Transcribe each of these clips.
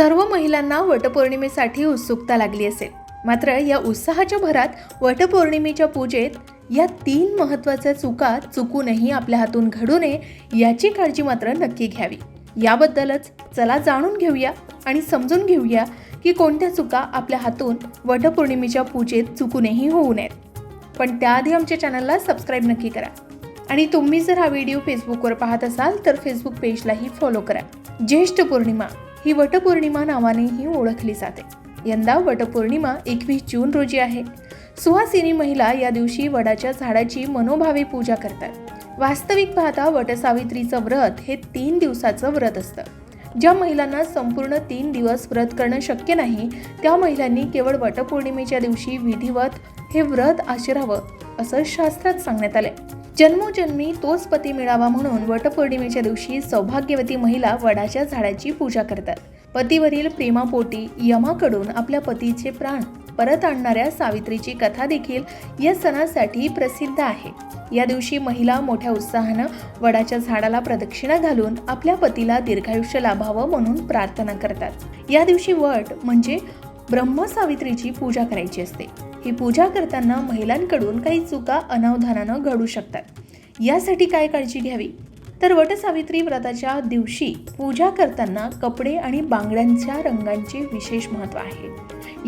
सर्व महिलांना वटपौर्णिमेसाठी उत्सुकता लागली असेल. मात्र या उत्साहाच्या भरात वटपौर्णिमेच्या पूजेत या तीन महत्त्वाच्या चुका चुकूनही आपल्या हातून घडू नये याची काळजी मात्र नक्की घ्यावी. याबद्दलच चला जाणून घेऊया आणि समजून घेऊया की कोणत्या चुका आपल्या हातून वटपौर्णिमेच्या पूजेत चुकूनही होऊ नयेत. पण त्याआधी आमच्या चॅनलला सबस्क्राईब नक्की करा. आणि तुम्ही जर हा व्हिडिओ फेसबुकवर पाहत असाल तर फेसबुक पेजलाही फॉलो करा. ज्येष्ठ पौर्णिमा. ही वटपौर्णिमा नावानेही ओळखली जाते. यंदा वटपौर्णिमा एकवीस जून रोजी आहे. सुहासिनी महिला या दिवशी वडाच्या झाडाची मनोभावे पूजा करतात. वास्तविक पाहता वटसावित्रीचं व्रत हे तीन दिवसाचं व्रत असतं. ज्या महिलांना संपूर्ण तीन दिवस व्रत करणं शक्य नाही त्या महिलांनी केवळ वटपौर्णिमेच्या दिवशी विधिवत हे व्रत आचरावं असं शास्त्रात सांगण्यात आलंय. जन्मोजन्मी तोच पती मिळावा म्हणून वटपौर्णिमेच्या दिवशी सौभाग्यवती महिला वडाच्या झाडाची पूजा करतात. पतीवरील प्रेमापोटी यमाकडून आपल्या पतीचे प्राण परत आणणाऱ्या सावित्रीची कथा देखील या सणासाठी प्रसिद्ध आहे. या दिवशी महिला मोठ्या उत्साहानं वडाच्या झाडाला प्रदक्षिणा घालून आपल्या पतीला दीर्घायुष्य लाभावं म्हणून प्रार्थना करतात. या दिवशी वट म्हणजे ब्रह्मसावित्रीची पूजा करायची असते. ही पूजा करताना महिलांकडून काही चुका अनावधानानं घडू शकतात. यासाठी काय काळजी घ्यावी? तर वटसावित्री व्रताच्या दिवशी पूजा करताना कपडे आणि बांगड्यांच्या रंगांचे विशेष महत्त्व आहे.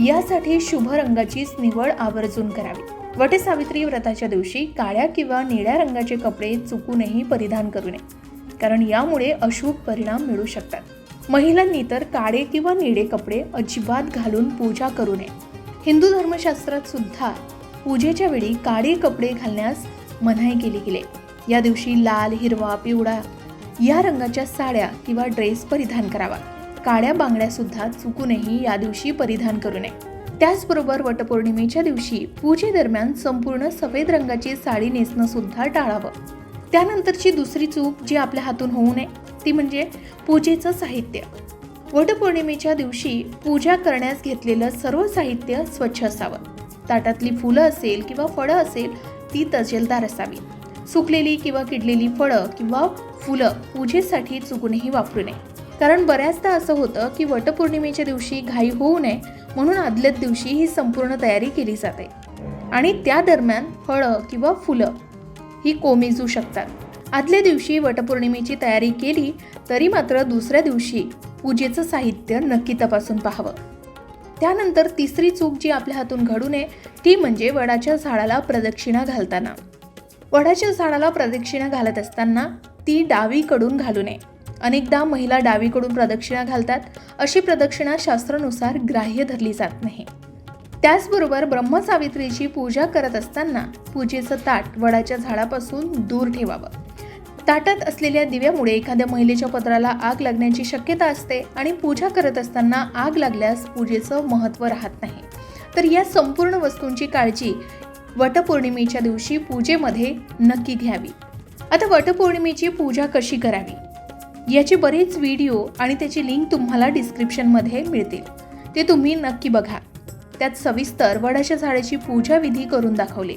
यासाठी शुभ रंगाचीच निवड आवर्जून करावी. वटसावित्री व्रताच्या दिवशी काळ्या किंवा निळ्या रंगाचे कपडे चुकूनही परिधान करू नये. कारण यामुळे अशुभ परिणाम मिळू शकतात. महिलांनी तर काळे किंवा निळे कपडे अजिबात घालून पूजा करू नये. हिंदू धर्मशास्त्रात सुद्धा पूजेच्या वेळी काळे कपडे घालण्यास मनाई केली गेली. या दिवशी लाल हिरवा पिवळा या रंगाच्या साड्या किंवा ड्रेस परिधान करावा. काळ्या बांगड्या सुद्धा चुकूनही या दिवशी परिधान करू नये. त्याचबरोबर वटपौर्णिमेच्या दिवशी पूजेदरम्यान संपूर्ण सफेद रंगाची साडी नेसणं सुद्धा टाळावं. त्यानंतरची दुसरी चूक जी आपल्या हातून होऊ नये ती म्हणजे पूजेचं साहित्य. वटपौर्णिमेच्या दिवशी पूजा करण्यास घेतलेलं सर्व साहित्य स्वच्छ असावं. ताटातली फुलं असेल किंवा फळं असेल ती तजेलदार असावी. सुकलेली किंवा किडलेली फळं किंवा फुलं पूजेसाठी चुकूनही वापरू नये. कारण बऱ्याचदा असं होतं की वटपौर्णिमेच्या दिवशी घाई होऊ नये म्हणून आदल्याच दिवशी ही संपूर्ण तयारी केली जाते. आणि त्या दरम्यान फळं किंवा फुलं ही कोमेजू शकतात. आदल्या दिवशी वटपौर्णिमेची तयारी केली तरी मात्र दुसऱ्या दिवशी पूजेचं साहित्य नक्की तपासून पाहावं. त्यानंतर तिसरी चूक जी आपल्या हातून घडू नये ती म्हणजे वडाच्या झाडाला प्रदक्षिणा घालताना. वडाच्या झाडाला प्रदक्षिणा घालत असताना ती डावीकडून घालू नये. अनेकदा महिला डावीकडून प्रदक्षिणा घालतात अशी प्रदक्षिणा शास्त्रानुसार ग्राह्य धरली जात नाही. त्याचबरोबर ब्रह्मसावित्रीची पूजा करत असताना पूजेचं ताट वडाच्या झाडापासून दूर ठेवावं. ताटात असलेल्या दिव्यामुळे एखाद्या महिलेच्या पत्राला आग लागण्याची शक्यता असते आणि पूजा करत असताना आग लागल्यास पूजेचं महत्त्व राहत नाही. तर या संपूर्ण वस्तूंची काळजी वटपौर्णिमेच्या दिवशी पूजेमध्ये नक्की घ्यावी. आता वटपौर्णिमेची पूजा कशी करावी? याचे बरेच व्हिडिओ आणि त्याची लिंक तुम्हाला डिस्क्रिप्शनमध्ये मिळतील. ते तुम्ही नक्की बघा. त्यात सविस्तर वडाच्या झाडाची पूजा विधी करून दाखवली.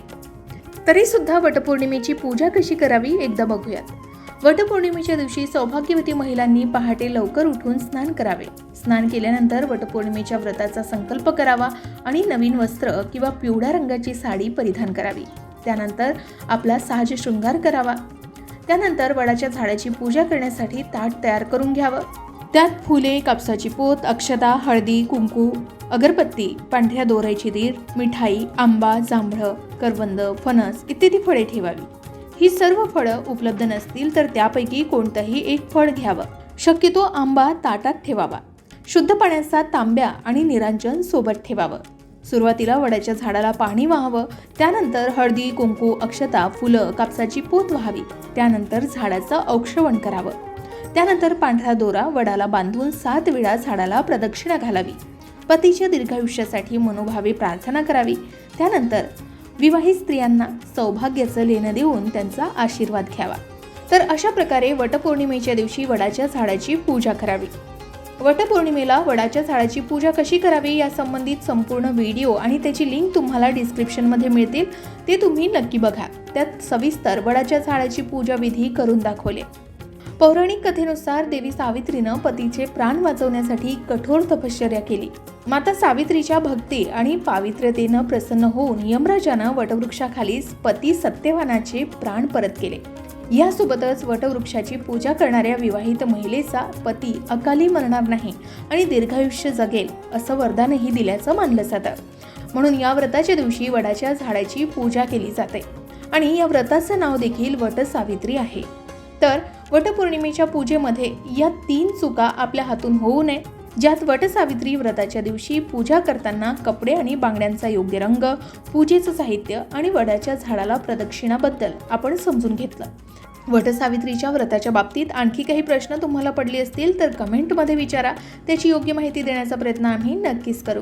तरीसुद्धा वटपौर्णिमेची पूजा कशी करावी एकदा बघूयात. वटपौर्णिमेच्या दिवशी सौभाग्यवती महिलांनी पहाटे लवकर उठून स्नान करावे. स्नान केल्यानंतर वटपौर्णिमेच्या व्रताचा संकल्प करावा आणि नवीन वस्त्र किंवा पिवळ्या रंगाची साडी परिधान करावी. त्यानंतर आपला साज शृंगार करावा. त्यानंतर वडाच्या झाडाची पूजा करण्यासाठी ताट तयार करून घ्यावं. त्यात फुले कापसाची पोत अक्षता हळदी कुंकू अगरबत्ती पांढऱ्या दोऱ्याची दीर मिठाई आंबा जांभळं करवंद फणस इत्यादी फळे ठेवावी. ही सर्व फळं उपलब्ध नसतील तर त्यापैकी कोणतंही एक फळ घ्यावं. शक्यतो आंबा ताटात ठेवावा. शुद्ध पाण्याचा तांब्या आणि निरांजन सोबत ठेवावं. सुरुवातीला वडाच्या झाडाला पाणी व्हावं. त्यानंतर हळदी कुंकू अक्षता फुलं कापसाची पोत व्हावी. त्यानंतर झाडाचं औक्षवण करावं. त्यानंतर पांढरा दोरा वडाला बांधून सात वेळा झाडाला प्रदक्षिणा घालावी. पतीच्या दीर्घायुष्यासाठी मनोभावे प्रार्थना करावी. त्यानंतर विवाहित स्त्रियांना सौभाग्याचं लेणं देऊन त्यांचा आशीर्वाद घ्यावा. तर अशा प्रकारे वटपौर्णिमेच्या दिवशी वडाच्या झाडाची पूजा करावी. वटपौर्णिमेला वडाच्या झाडाची पूजा कशी करावी या संबंधित संपूर्ण व्हिडिओ आणि त्याची लिंक तुम्हाला डिस्क्रिप्शनमध्ये मिळतील ते तुम्ही नक्की बघा. त्यात सविस्तर वडाच्या झाडाची पूजा विधी करून दाखवले. पौराणिक कथेनुसार देवी सावित्रीनं पतीचे प्राण वाचवण्यासाठी कठोर तपश्चर्या केली. माता सावित्रीच्या भक्ती आणि पावित्र्यतेनं प्रसन्न होऊन यमराजानं वटवृक्षाखालीच पती सत्यवानाचे प्राण परत केले. यासोबतच वटवृक्षाची पूजा करणाऱ्या विवाहित महिलेचा पती अकाली मरणार नाही आणि दीर्घायुष्य जगेल असं वरदानही दिल्याचं मानलं जातं. म्हणून या व्रताच्या दिवशी वडाच्या झाडाची पूजा केली जाते. आणि या व्रताचं नाव देखील वटसावित्री आहे. तर वटपौर्णिमेच्या पूजेमध्ये या तीन चुका आपल्या हातून होऊ नये ज्यात वटसावित्री व्रताच्या दिवशी पूजा करताना कपडे आणि बांगड्यांचा योग्य रंग पूजेचं साहित्य आणि वडाच्या झाडाला प्रदक्षिणाबद्दल आपण समजून घेतलं. वटसावित्रीच्या व्रताच्या बाबतीत आणखी काही प्रश्न तुम्हाला पडले असतील तर कमेंटमध्ये विचारा. त्याची योग्य माहिती देण्याचा प्रयत्न आम्ही नक्कीच करू.